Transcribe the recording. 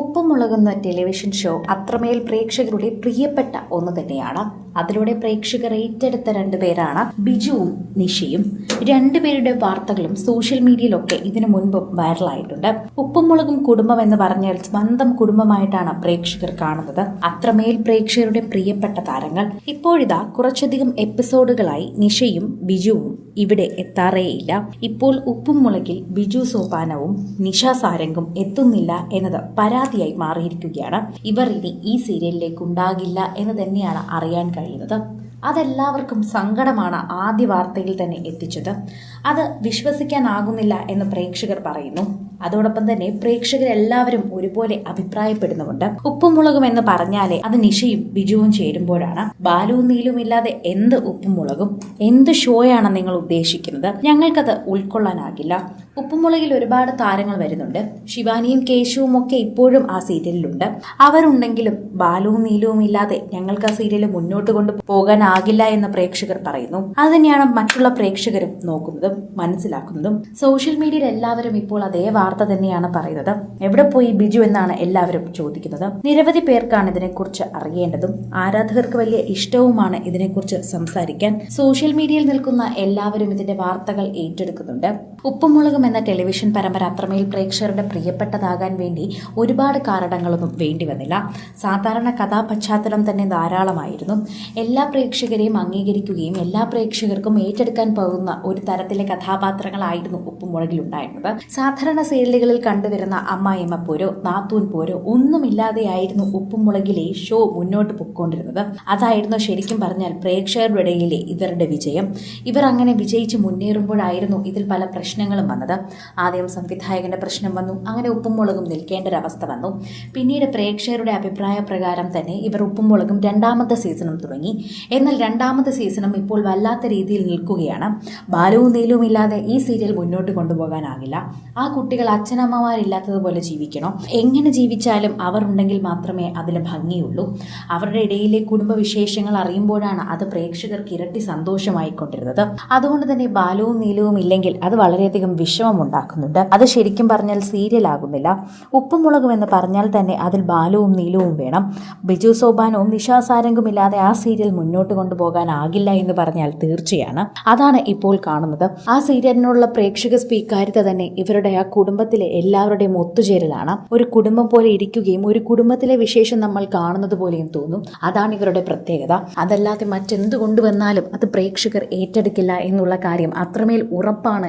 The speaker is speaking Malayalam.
ഉപ്പുമുളകുന്ന ടെലിവിഷൻ ഷോ അത്രമേൽ പ്രേക്ഷകരുടെ പ്രിയപ്പെട്ട ഒന്ന് തന്നെയാണ്. അതിലൂടെ പ്രേക്ഷകർ ഏറ്റെടുത്ത രണ്ടുപേരാണ് ബിജുവും നിഷയും. രണ്ടുപേരുടെ വാർത്തകളും സോഷ്യൽ മീഡിയയിലൊക്കെ ഇതിനു മുൻപ് വൈറലായിട്ടുണ്ട്. ഉപ്പുമുളകും കുടുംബം എന്ന് പറഞ്ഞാൽ സ്വന്തം കുടുംബമായിട്ടാണ് പ്രേക്ഷകർ കാണുന്നത്. അത്രമേൽ പ്രേക്ഷകരുടെ പ്രിയപ്പെട്ട താരങ്ങൾ. ഇപ്പോഴിതാ കുറച്ചധികം എപ്പിസോഡുകളായി നിഷയും ബിജുവും ഇവിടെ എത്താറേയില്ല. ഇപ്പോൾ ഉപ്പും മുളകിൽ ബിജു സോപാനവും നിഷ സാരംഗും എത്തുന്നില്ല എന്നത് പരാതിയായി മാറിയിരിക്കുകയാണ്. ഇവർ ഇനി ഈ സീരിയലിലേക്ക് ഉണ്ടാകില്ല എന്ന് തന്നെയാണ് അറിയാൻ കഴിയുന്നത്. അതെല്ലാവർക്കും സങ്കടമാണ് ആദ്യ വാർത്തയിൽ തന്നെ എത്തിച്ചത്. അത് വിശ്വസിക്കാനാകുന്നില്ല എന്ന് പ്രേക്ഷകർ പറയുന്നു. അതോടൊപ്പം തന്നെ പ്രേക്ഷകരെല്ലാവരും ഒരുപോലെ അഭിപ്രായപ്പെടുന്നുമുണ്ട്. ഉപ്പും മുളകും എന്ന് പറഞ്ഞാലേ അത് നിഷയും ബിജുവും ചേരുമ്പോഴാണ്. ബാലുവും നീലും ഇല്ലാതെ എന്ത് ഉപ്പും മുളകും എന്ത് ഷോയാണ് നിങ്ങൾ ഉദ്ദേശിക്കുന്നത്? ഞങ്ങൾക്കത് ഉൾക്കൊള്ളാനാകില്ല. ഉപ്പുമുളകിൽ ഒരുപാട് താരങ്ങൾ വരുന്നുണ്ട്. ശിവാനിയും കേശുവും ഒക്കെ ഇപ്പോഴും ആ സീരിയലിലുണ്ട്. അവരുണ്ടെങ്കിലും ബാലുവും നീലുവും ഇല്ലാതെ ഞങ്ങൾക്ക് ആ സീരിയൽ മുന്നോട്ട് കൊണ്ട് പോകാനാകില്ല എന്ന് പ്രേക്ഷകർ പറയുന്നു. അത് തന്നെയാണ് മറ്റുള്ള പ്രേക്ഷകരും നോക്കുന്നതും മനസ്സിലാക്കുന്നതും. സോഷ്യൽ മീഡിയയിൽ എല്ലാവരും ഇപ്പോൾ അതേ വാർത്ത തന്നെയാണ് പറയുന്നത്. എവിടെ പോയി ബിജു എന്നാണ് എല്ലാവരും ചോദിക്കുന്നത്. നിരവധി പേർക്കാണ് ഇതിനെക്കുറിച്ച് അറിയേണ്ടതും. ആരാധകർക്ക് വലിയ ഇഷ്ടവുമാണ് ഇതിനെക്കുറിച്ച് സംസാരിക്കാൻ. സോഷ്യൽ മീഡിയയിൽ നിൽക്കുന്ന എല്ലാവരും ഇതിന്റെ വാർത്തകൾ ഏറ്റെടുക്കുന്നുണ്ട്. ഉപ്പുമുളകും എന്ന ടെലിവിഷൻ പരമ്പര അത്രമേൽ പ്രേക്ഷകരുടെ പ്രിയപ്പെട്ടതാകാൻ വേണ്ടി ഒരുപാട് കാരണങ്ങളൊന്നും വേണ്ടി വന്നില്ല സാധാരണ കഥാപശ്ചാത്തലം തന്നെ ധാരാളമായിരുന്നു. എല്ലാ പ്രേക്ഷകരെയും അംഗീകരിക്കുകയും എല്ലാ പ്രേക്ഷകർക്കും ഏറ്റെടുക്കാൻ പോകുന്ന ഒരു തരത്തിലെ കഥാപാത്രങ്ങളായിരുന്നു ഉപ്പുമുളകിലുണ്ടായിരുന്നത്. സാധാരണ സീരിയലുകളിൽ കണ്ടുവരുന്ന അമ്മായിമ്മ പോരോ നാത്തൂൻ പോരോ ഒന്നുമില്ലാതെയായിരുന്നു ഉപ്പുമുളകിലെ ഷോ മുന്നോട്ട് പൊയ്ക്കൊണ്ടിരുന്നത്. അതായിരുന്നു ശരിക്കും പറഞ്ഞാൽ പ്രേക്ഷകരുടെ ഇടയിലെ ഇവരുടെ വിജയം. ഇവർ അങ്ങനെ വിജയിച്ച് മുന്നേറുമ്പോഴായിരുന്നു ഇതിൽ പല പ്രശ്നങ്ങളും വന്നത്. ആദ്യം സംവിധായകന്റെ പ്രശ്നം വന്നു അങ്ങനെ ഉപ്പും മുളകും നിൽക്കേണ്ട ഒരവസ്ഥ വന്നു. പിന്നീട് പ്രേക്ഷകരുടെ അഭിപ്രായ പ്രകാരം തന്നെ ഇവർ ഉപ്പും മുളകും രണ്ടാമത്തെ സീസണും തുടങ്ങി. എന്നാൽ രണ്ടാമത്തെ സീസണും ഇപ്പോൾ വല്ലാത്ത രീതിയിൽ നിൽക്കുകയാണ്. ബാലവും നീലവും ഇല്ലാതെ ഈ സീരിയൽ മുന്നോട്ട് കൊണ്ടുപോകാനാകില്ല. ആ കുട്ടികൾ അച്ഛനമ്മമാരില്ലാത്തതുപോലെ ജീവിക്കണം? എങ്ങനെ ജീവിച്ചാലും അവർ ഉണ്ടെങ്കിൽ മാത്രമേ അതിന് ഭംഗിയുള്ളൂ. അവരുടെ ഇടയിലെ കുടുംബ കുടുംബവിശേഷങ്ങൾ അറിയുമ്പോഴാണ് അത് പ്രേക്ഷകർക്ക് ഇരട്ടി സന്തോഷമായിക്കൊണ്ടിരുന്നത്. അതുകൊണ്ട് തന്നെ ബാലവും നീലവും ഇല്ലെങ്കിൽ അത് വളരെയധികം വിഷമമുണ്ടാക്കുന്നുണ്ട്. അത് ശരിക്കും പറഞ്ഞാൽ സീരിയൽ ആകുന്നില്ല ഉപ്പും മുളകും എന്ന് പറഞ്ഞാൽ തന്നെ അതിൽ ബാലുവും നീലവും വേണം. ബിജു സോപാനവും നിശാസാരംഗും ഇല്ലാതെ ആ സീരിയൽ മുന്നോട്ട് കൊണ്ടുപോകാനാകില്ല എന്ന് പറഞ്ഞാൽ തീർച്ചയാണ്. അതാണ് ഇപ്പോൾ കാണുന്നത്. ആ സീരിയലിനുള്ള പ്രേക്ഷക സ്വീകാര്യത തന്നെ ഇവരുടെ ആ കുടുംബത്തിലെ എല്ലാവരുടെയും ഒത്തുചേരലാണ്. ഒരു കുടുംബം പോലെ ഇരിക്കുകയും ഒരു കുടുംബത്തിലെ വിശേഷം നമ്മൾ കാണുന്നത് പോലെയും തോന്നും. അതാണ് ഇവരുടെ പ്രത്യേകത. അതല്ലാതെ മറ്റെന്ത് കൊണ്ടുവന്നാലും അത് പ്രേക്ഷകർ ഏറ്റെടുക്കില്ല എന്നുള്ള കാര്യം അത്രമേൽ ഉറപ്പാണ്